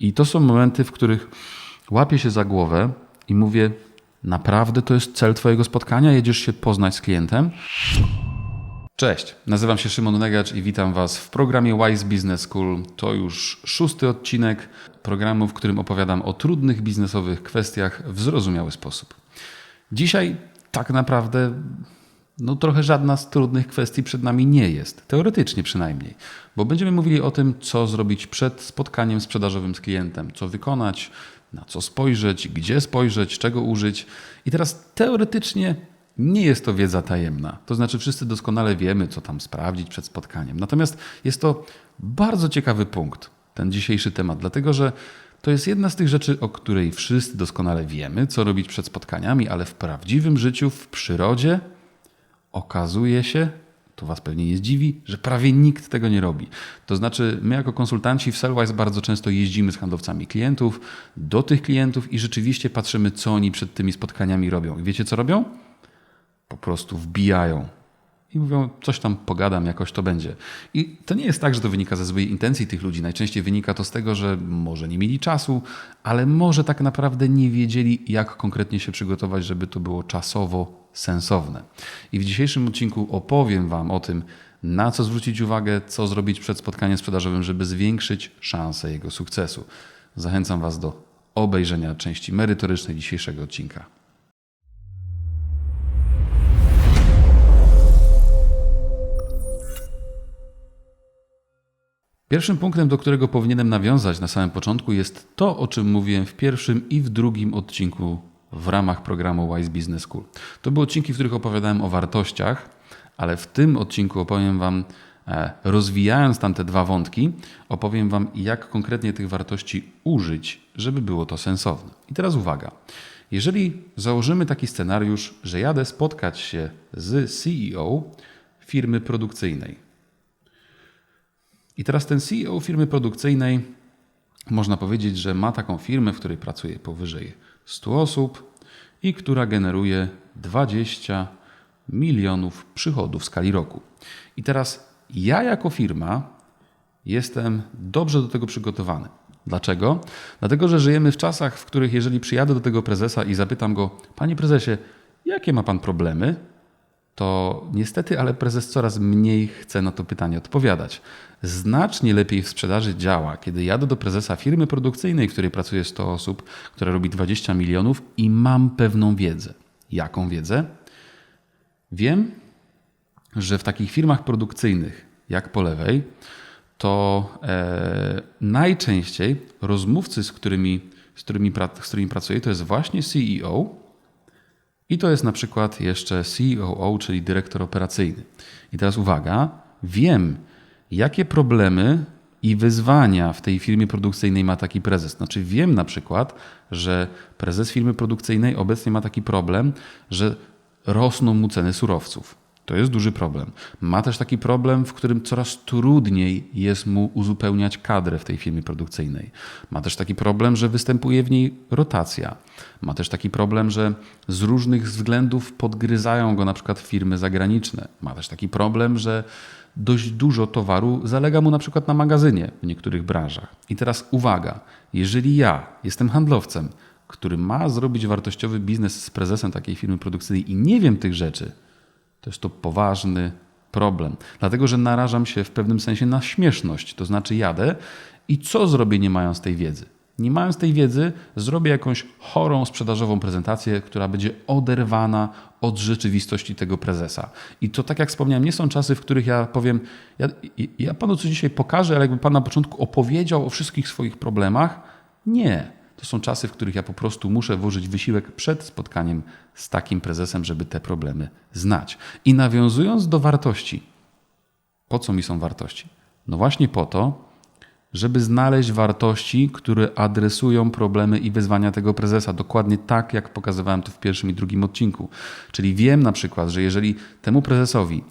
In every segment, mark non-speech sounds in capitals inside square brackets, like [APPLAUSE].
I to są momenty, w których łapię się za głowę i mówię: Naprawdę to jest cel Twojego spotkania? Jedziesz się poznać z klientem? Cześć, nazywam się Szymon Negacz i witam Was w programie Wise Business School. To już szósty odcinek programu, w którym opowiadam o trudnych biznesowych kwestiach w zrozumiały sposób. Dzisiaj tak naprawdę no trochę żadna z trudnych kwestii przed nami nie jest, teoretycznie przynajmniej, bo będziemy mówili o tym, co zrobić przed spotkaniem sprzedażowym z klientem, co wykonać, na co spojrzeć, gdzie spojrzeć, czego użyć. I teraz teoretycznie nie jest to wiedza tajemna. To znaczy, wszyscy doskonale wiemy, co tam sprawdzić przed spotkaniem. Natomiast jest to bardzo ciekawy punkt, ten dzisiejszy temat, dlatego że to jest jedna z tych rzeczy, o której wszyscy doskonale wiemy, co robić przed spotkaniami, ale w prawdziwym życiu, w przyrodzie okazuje się, to Was pewnie nie zdziwi, że prawie nikt tego nie robi. To znaczy, my jako konsultanci w Sellwise bardzo często jeździmy z handlowcami klientów do tych klientów i rzeczywiście patrzymy, co oni przed tymi spotkaniami robią. I wiecie, co robią? Po prostu wbijają i mówią, coś tam pogadam, jakoś to będzie. I to nie jest tak, że to wynika ze złej intencji tych ludzi. Najczęściej wynika to z tego, że może nie mieli czasu, ale może tak naprawdę nie wiedzieli, jak konkretnie się przygotować, żeby to było czasowo sensowne. I w dzisiejszym odcinku opowiem Wam o tym, na co zwrócić uwagę, co zrobić przed spotkaniem sprzedażowym, żeby zwiększyć szanse jego sukcesu. Zachęcam Was do obejrzenia części merytorycznej dzisiejszego odcinka. Pierwszym punktem, do którego powinienem nawiązać na samym początku, jest to, o czym mówiłem w pierwszym i w drugim odcinku w ramach programu Wise Business School. To były odcinki, w których opowiadałem o wartościach, ale w tym odcinku opowiem Wam, e, rozwijając tamte dwa wątki, opowiem Wam, jak konkretnie tych wartości użyć, żeby było to sensowne. I teraz uwaga. Jeżeli założymy taki scenariusz, że jadę spotkać się z CEO firmy produkcyjnej, i teraz ten CEO firmy produkcyjnej, można powiedzieć, że ma taką firmę, w której pracuje powyżej 100 osób i która generuje 20 milionów przychodów w skali roku. I teraz ja jako firma jestem dobrze do tego przygotowany. Dlaczego? Dlatego, że żyjemy w czasach, w których jeżeli przyjadę do tego prezesa i zapytam go, panie prezesie, jakie ma pan problemy? To niestety, ale prezes coraz mniej chce na to pytanie odpowiadać. Znacznie lepiej w sprzedaży działa, kiedy jadę do prezesa firmy produkcyjnej, w której pracuje 100 osób, która robi 20 milionów i mam pewną wiedzę. Jaką wiedzę? Wiem, że w takich firmach produkcyjnych, jak po lewej, to e, najczęściej rozmówcy, z którymi, z, którymi, z którymi pracuję, to jest właśnie CEO i to jest na przykład jeszcze COO, czyli dyrektor operacyjny. I teraz uwaga, wiem, jakie problemy i wyzwania w tej firmie produkcyjnej ma taki prezes. Znaczy, wiem na przykład, że prezes firmy produkcyjnej obecnie ma taki problem, że rosną mu ceny surowców. To jest duży problem. Ma też taki problem, w którym coraz trudniej jest mu uzupełniać kadrę w tej firmie produkcyjnej. Ma też taki problem, że występuje w niej rotacja. Ma też taki problem, że z różnych względów podgryzają go na przykład firmy zagraniczne. Ma też taki problem, że dość dużo towaru zalega mu na przykład na magazynie w niektórych branżach. I teraz uwaga, jeżeli ja jestem handlowcem, który ma zrobić wartościowy biznes z prezesem takiej firmy produkcyjnej i nie wiem tych rzeczy, to jest to poważny problem. Dlatego, że narażam się w pewnym sensie na śmieszność. To znaczy jadę i co zrobię nie mając tej wiedzy? Nie mając tej wiedzy, zrobię jakąś chorą sprzedażową prezentację, która będzie oderwana od rzeczywistości tego prezesa. I to, tak jak wspomniałem, nie są czasy, w których ja powiem, ja, ja panu coś dzisiaj pokażę, ale jakby pan na początku opowiedział o wszystkich swoich problemach. Nie. To są czasy, w których ja po prostu muszę włożyć wysiłek przed spotkaniem z takim prezesem, żeby te problemy znać. I nawiązując do wartości, po co mi są wartości? No właśnie po to, żeby znaleźć wartości, które adresują problemy i wyzwania tego prezesa. Dokładnie tak, jak pokazywałem to w pierwszym i drugim odcinku. Czyli wiem na przykład, że jeżeli temu prezesowi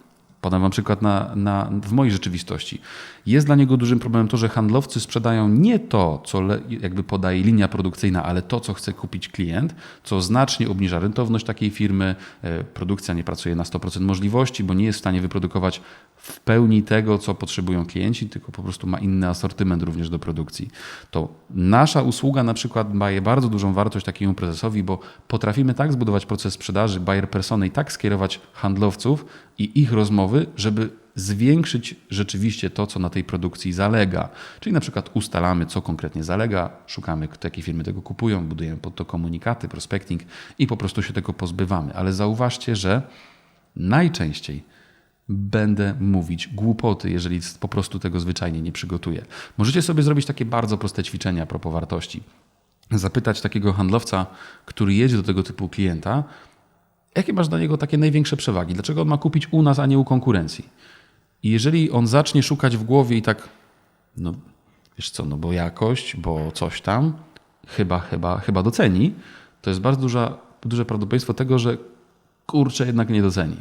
Podam Wam przykład na, na, w mojej rzeczywistości. Jest dla niego dużym problemem to, że handlowcy sprzedają nie to, co le, jakby podaje linia produkcyjna, ale to, co chce kupić klient, co znacznie obniża rentowność takiej firmy. E, produkcja nie pracuje na 100% możliwości, bo nie jest w stanie wyprodukować w pełni tego, co potrzebują klienci, tylko po prostu ma inny asortyment również do produkcji. To nasza usługa na przykład daje bardzo dużą wartość takiemu prezesowi, bo potrafimy tak zbudować proces sprzedaży, buyer persony i tak skierować handlowców i ich rozmowy, żeby zwiększyć rzeczywiście to, co na tej produkcji zalega. Czyli na przykład ustalamy, co konkretnie zalega, szukamy, jakie firmy tego kupują, budujemy pod to komunikaty, prospecting i po prostu się tego pozbywamy. Ale zauważcie, że najczęściej będę mówić głupoty, jeżeli po prostu tego zwyczajnie nie przygotuję. Możecie sobie zrobić takie bardzo proste ćwiczenia a propos wartości. Zapytać takiego handlowca, który jedzie do tego typu klienta, jakie masz dla niego takie największe przewagi? Dlaczego on ma kupić u nas, a nie u konkurencji? I jeżeli on zacznie szukać w głowie i tak, no wiesz co, no bo jakość, bo coś tam, chyba, chyba, chyba doceni, to jest bardzo duża, duże prawdopodobieństwo tego, że kurczę, jednak nie doceni.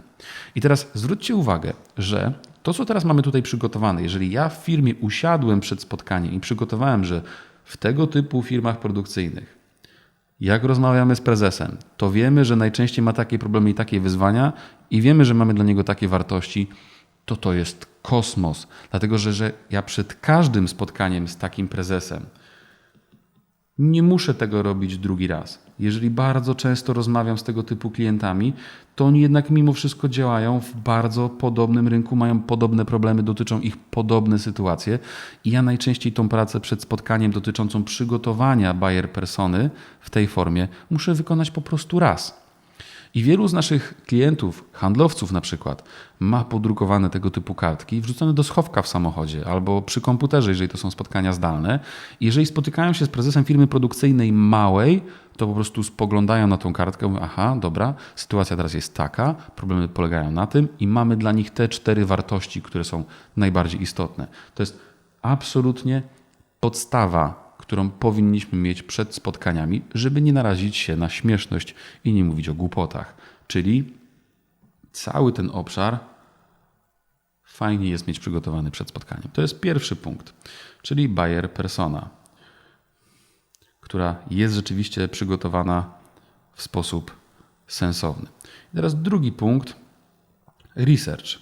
I teraz zwróćcie uwagę, że to, co teraz mamy tutaj przygotowane, jeżeli ja w firmie usiadłem przed spotkaniem i przygotowałem, że w tego typu firmach produkcyjnych, jak rozmawiamy z prezesem, to wiemy, że najczęściej ma takie problemy i takie wyzwania, i wiemy, że mamy dla niego takie wartości, to to jest kosmos. Dlatego, że, że ja przed każdym spotkaniem z takim prezesem nie muszę tego robić drugi raz. Jeżeli bardzo często rozmawiam z tego typu klientami, to oni jednak mimo wszystko działają w bardzo podobnym rynku, mają podobne problemy, dotyczą ich podobne sytuacje. I ja najczęściej tą pracę przed spotkaniem dotyczącą przygotowania buyer persony w tej formie muszę wykonać po prostu raz. I wielu z naszych klientów, handlowców na przykład, ma podrukowane tego typu kartki, wrzucone do schowka w samochodzie albo przy komputerze, jeżeli to są spotkania zdalne. Jeżeli spotykają się z prezesem firmy produkcyjnej małej, to po prostu spoglądają na tą kartkę, mówią, aha, dobra, sytuacja teraz jest taka, problemy polegają na tym i mamy dla nich te cztery wartości, które są najbardziej istotne. To jest absolutnie podstawa którą powinniśmy mieć przed spotkaniami, żeby nie narazić się na śmieszność i nie mówić o głupotach. Czyli cały ten obszar fajnie jest mieć przygotowany przed spotkaniem. To jest pierwszy punkt, czyli buyer persona, która jest rzeczywiście przygotowana w sposób sensowny. I teraz drugi punkt research.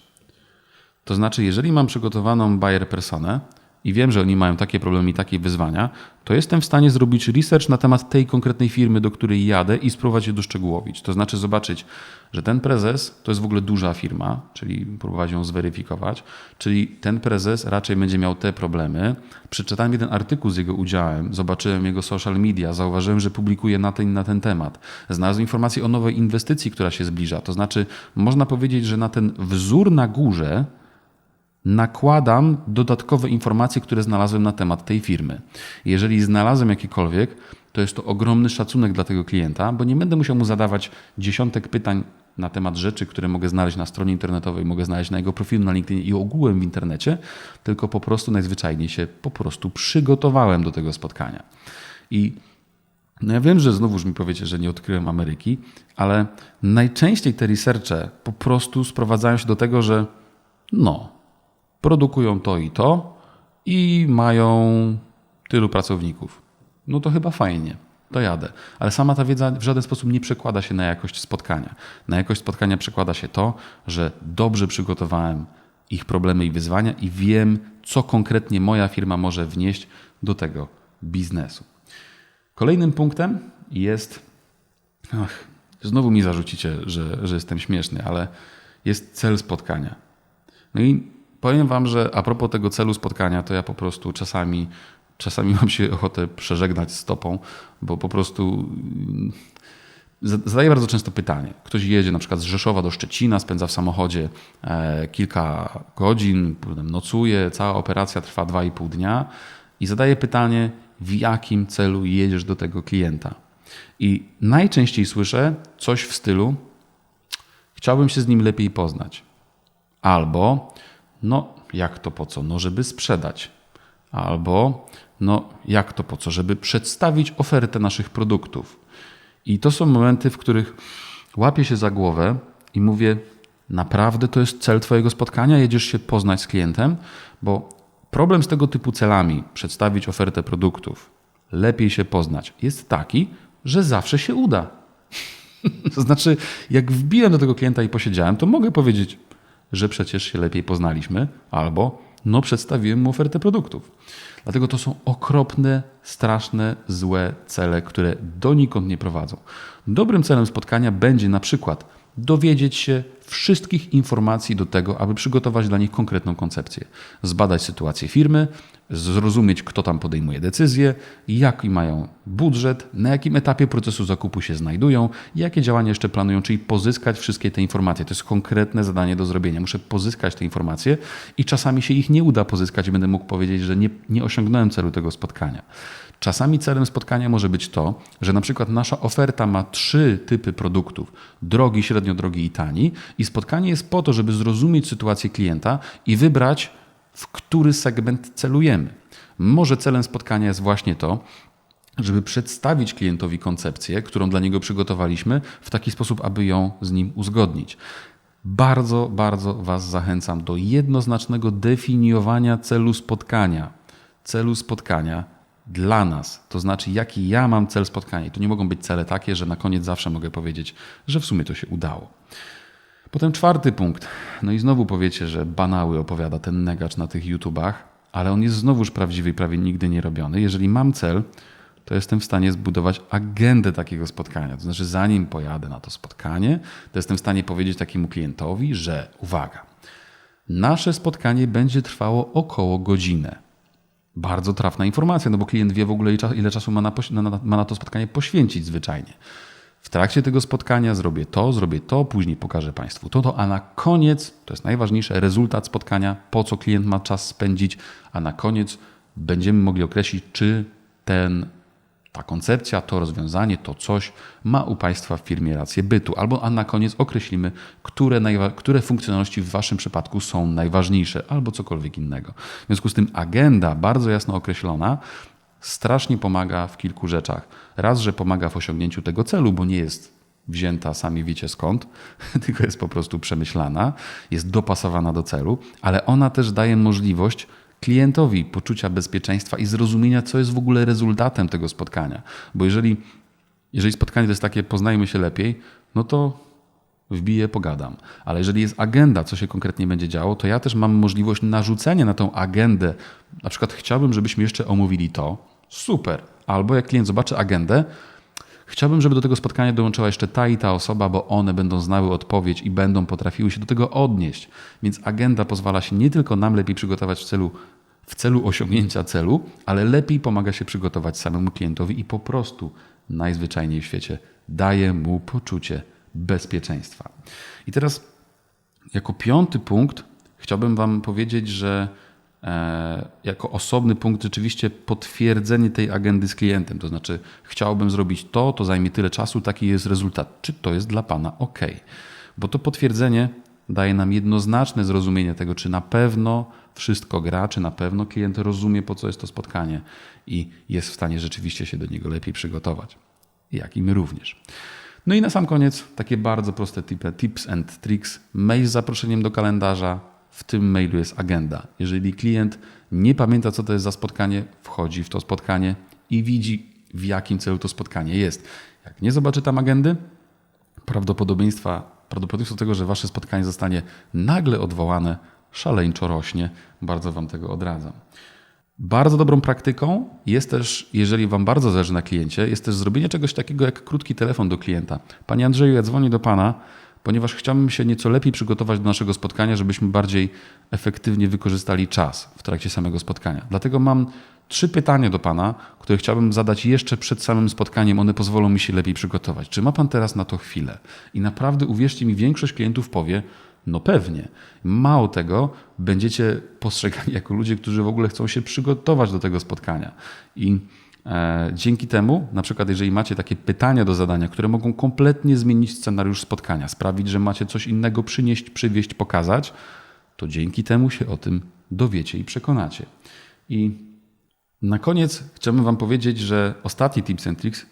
To znaczy, jeżeli mam przygotowaną buyer personę, i wiem, że oni mają takie problemy i takie wyzwania, to jestem w stanie zrobić research na temat tej konkretnej firmy, do której jadę i spróbować je doszczegółowić. To znaczy zobaczyć, że ten prezes to jest w ogóle duża firma, czyli próbować ją zweryfikować, czyli ten prezes raczej będzie miał te problemy. Przeczytałem jeden artykuł z jego udziałem, zobaczyłem jego social media, zauważyłem, że publikuje na ten na ten temat. Znalazłem informację o nowej inwestycji, która się zbliża. To znaczy można powiedzieć, że na ten wzór na górze nakładam dodatkowe informacje, które znalazłem na temat tej firmy. Jeżeli znalazłem jakiekolwiek, to jest to ogromny szacunek dla tego klienta, bo nie będę musiał mu zadawać dziesiątek pytań na temat rzeczy, które mogę znaleźć na stronie internetowej, mogę znaleźć na jego profilu na LinkedIn i ogółem w internecie, tylko po prostu najzwyczajniej się po prostu przygotowałem do tego spotkania. I no ja wiem, że znowuż mi powiecie, że nie odkryłem Ameryki, ale najczęściej te researche po prostu sprowadzają się do tego, że no, produkują to i to i mają tylu pracowników. No to chyba fajnie, to jadę. Ale sama ta wiedza w żaden sposób nie przekłada się na jakość spotkania. Na jakość spotkania przekłada się to, że dobrze przygotowałem ich problemy i wyzwania i wiem, co konkretnie moja firma może wnieść do tego biznesu. Kolejnym punktem jest. Ach, znowu mi zarzucicie, że, że jestem śmieszny, ale jest cel spotkania. No i Powiem Wam, że a propos tego celu spotkania, to ja po prostu czasami, czasami [LAUGHS] mam się ochotę przeżegnać stopą, bo po prostu mm, zadaję bardzo często pytanie. Ktoś jedzie na przykład z Rzeszowa do Szczecina, spędza w samochodzie e, kilka godzin, potem nocuje, cała operacja trwa 2,5 dnia i zadaje pytanie, w jakim celu jedziesz do tego klienta. I najczęściej słyszę coś w stylu: Chciałbym się z nim lepiej poznać. Albo no, jak to po co? No, żeby sprzedać. Albo, no, jak to po co? Żeby przedstawić ofertę naszych produktów. I to są momenty, w których łapię się za głowę i mówię: Naprawdę to jest cel Twojego spotkania? Jedziesz się poznać z klientem? Bo problem z tego typu celami, przedstawić ofertę produktów, lepiej się poznać, jest taki, że zawsze się uda. [LAUGHS] to znaczy, jak wbiłem do tego klienta i posiedziałem, to mogę powiedzieć: że przecież się lepiej poznaliśmy, albo no przedstawiłem mu ofertę produktów. Dlatego to są okropne, straszne, złe cele, które donikąd nie prowadzą. Dobrym celem spotkania będzie na przykład dowiedzieć się wszystkich informacji do tego, aby przygotować dla nich konkretną koncepcję, zbadać sytuację firmy, zrozumieć, kto tam podejmuje decyzje, jaki mają budżet, na jakim etapie procesu zakupu się znajdują, jakie działania jeszcze planują, czyli pozyskać wszystkie te informacje. To jest konkretne zadanie do zrobienia. Muszę pozyskać te informacje i czasami się ich nie uda pozyskać i będę mógł powiedzieć, że nie, nie osiągnąłem celu tego spotkania. Czasami celem spotkania może być to, że na przykład nasza oferta ma trzy typy produktów: drogi, średnio drogi i tani, i spotkanie jest po to, żeby zrozumieć sytuację klienta i wybrać, w który segment celujemy. Może celem spotkania jest właśnie to, żeby przedstawić klientowi koncepcję, którą dla niego przygotowaliśmy, w taki sposób, aby ją z nim uzgodnić. Bardzo, bardzo Was zachęcam do jednoznacznego definiowania celu spotkania. Celu spotkania dla nas, to znaczy jaki ja mam cel spotkania. I to nie mogą być cele takie, że na koniec zawsze mogę powiedzieć, że w sumie to się udało. Potem czwarty punkt. No i znowu powiecie, że banały opowiada ten negacz na tych YouTubach, ale on jest znowuż prawdziwy i prawie nigdy nie robiony. Jeżeli mam cel, to jestem w stanie zbudować agendę takiego spotkania. To znaczy, zanim pojadę na to spotkanie, to jestem w stanie powiedzieć takiemu klientowi, że uwaga, nasze spotkanie będzie trwało około godzinę. Bardzo trafna informacja, no bo klient wie w ogóle ile czasu ma na, ma na to spotkanie poświęcić zwyczajnie. W trakcie tego spotkania zrobię to, zrobię to, później pokażę Państwu to, to, a na koniec, to jest najważniejsze, rezultat spotkania, po co klient ma czas spędzić, a na koniec będziemy mogli określić, czy ten ta koncepcja, to rozwiązanie, to coś ma u Państwa w firmie rację bytu. Albo a na koniec określimy, które, które funkcjonalności w Waszym przypadku są najważniejsze, albo cokolwiek innego. W związku z tym agenda bardzo jasno określona strasznie pomaga w kilku rzeczach. Raz, że pomaga w osiągnięciu tego celu, bo nie jest wzięta, sami wiecie skąd, [LAUGHS] tylko jest po prostu przemyślana, jest dopasowana do celu, ale ona też daje możliwość klientowi poczucia bezpieczeństwa i zrozumienia, co jest w ogóle rezultatem tego spotkania. Bo jeżeli, jeżeli spotkanie to jest takie, poznajmy się lepiej, no to wbiję, pogadam. Ale jeżeli jest agenda, co się konkretnie będzie działo, to ja też mam możliwość narzucenia na tą agendę. Na przykład chciałbym, żebyśmy jeszcze omówili to. Super. Albo jak klient zobaczy agendę, Chciałbym, żeby do tego spotkania dołączyła jeszcze ta i ta osoba, bo one będą znały odpowiedź i będą potrafiły się do tego odnieść. Więc agenda pozwala się nie tylko nam lepiej przygotować w celu, w celu osiągnięcia celu, ale lepiej pomaga się przygotować samemu klientowi i po prostu najzwyczajniej w świecie daje mu poczucie bezpieczeństwa. I teraz, jako piąty punkt, chciałbym Wam powiedzieć, że jako osobny punkt rzeczywiście potwierdzenie tej agendy z klientem. To znaczy, chciałbym zrobić to, to zajmie tyle czasu, taki jest rezultat. Czy to jest dla Pana ok? Bo to potwierdzenie daje nam jednoznaczne zrozumienie tego, czy na pewno wszystko gra, czy na pewno klient rozumie, po co jest to spotkanie i jest w stanie rzeczywiście się do niego lepiej przygotować. Jak i my również. No i na sam koniec takie bardzo proste tipy, tips and tricks. Mail z zaproszeniem do kalendarza, w tym mailu jest agenda. Jeżeli klient nie pamięta, co to jest za spotkanie, wchodzi w to spotkanie i widzi, w jakim celu to spotkanie jest. Jak nie zobaczy tam agendy, prawdopodobieństwa, prawdopodobieństwo tego, że wasze spotkanie zostanie nagle odwołane, szaleńczo rośnie. Bardzo Wam tego odradzam. Bardzo dobrą praktyką jest też, jeżeli Wam bardzo zależy na kliencie, jest też zrobienie czegoś takiego jak krótki telefon do klienta. Panie Andrzeju, ja dzwonię do Pana ponieważ chciałbym się nieco lepiej przygotować do naszego spotkania, żebyśmy bardziej efektywnie wykorzystali czas w trakcie samego spotkania. Dlatego mam trzy pytania do Pana, które chciałbym zadać jeszcze przed samym spotkaniem. One pozwolą mi się lepiej przygotować. Czy ma Pan teraz na to chwilę? I naprawdę, uwierzcie mi, większość klientów powie, no pewnie. Mało tego, będziecie postrzegani [LAUGHS] jako ludzie, którzy w ogóle chcą się przygotować do tego spotkania. I dzięki temu, na przykład, jeżeli macie takie pytania do zadania, które mogą kompletnie zmienić scenariusz spotkania, sprawić, że macie coś innego przynieść, przywieźć, pokazać, to dzięki temu się o tym dowiecie i przekonacie. I na koniec chciałbym Wam powiedzieć, że ostatni tips and tricks,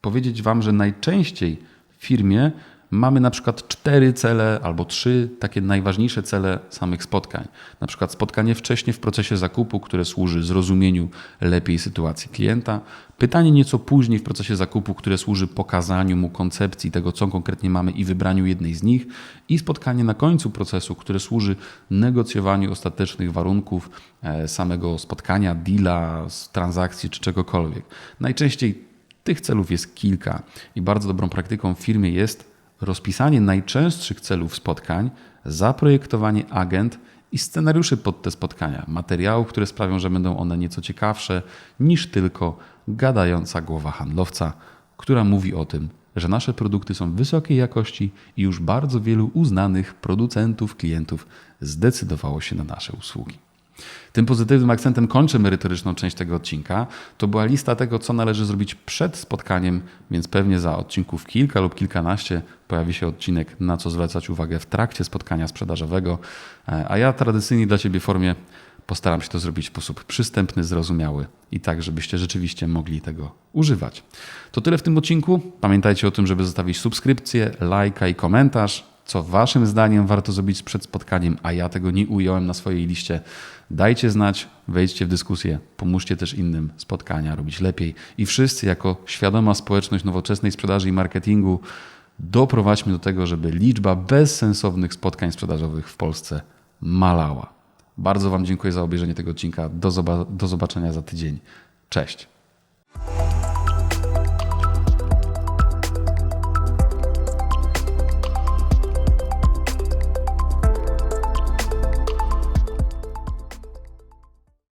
powiedzieć Wam, że najczęściej w firmie mamy na przykład cztery cele albo trzy takie najważniejsze cele samych spotkań. Na przykład spotkanie wcześniej w procesie zakupu, które służy zrozumieniu lepiej sytuacji klienta. Pytanie nieco później w procesie zakupu, które służy pokazaniu mu koncepcji tego, co konkretnie mamy i wybraniu jednej z nich. I spotkanie na końcu procesu, które służy negocjowaniu ostatecznych warunków e, samego spotkania, deala, transakcji czy czegokolwiek. Najczęściej tych celów jest kilka i bardzo dobrą praktyką w firmie jest rozpisanie najczęstszych celów spotkań, zaprojektowanie agent i scenariuszy pod te spotkania, materiałów, które sprawią, że będą one nieco ciekawsze niż tylko gadająca głowa handlowca, która mówi o tym, że nasze produkty są wysokiej jakości i już bardzo wielu uznanych producentów, klientów zdecydowało się na nasze usługi. Tym pozytywnym akcentem kończę merytoryczną część tego odcinka. To była lista tego, co należy zrobić przed spotkaniem, więc pewnie za odcinków kilka lub kilkanaście pojawi się odcinek, na co zwracać uwagę w trakcie spotkania sprzedażowego. A ja tradycyjnie dla Ciebie formie postaram się to zrobić w sposób przystępny, zrozumiały i tak, żebyście rzeczywiście mogli tego używać. To tyle w tym odcinku. Pamiętajcie o tym, żeby zostawić subskrypcję, lajka i komentarz co Waszym zdaniem warto zrobić przed spotkaniem, a ja tego nie ująłem na swojej liście. Dajcie znać, wejdźcie w dyskusję, pomóżcie też innym spotkania robić lepiej. I wszyscy, jako świadoma społeczność nowoczesnej sprzedaży i marketingu, doprowadźmy do tego, żeby liczba bezsensownych spotkań sprzedażowych w Polsce malała. Bardzo Wam dziękuję za obejrzenie tego odcinka. Do, zoba do zobaczenia za tydzień. Cześć.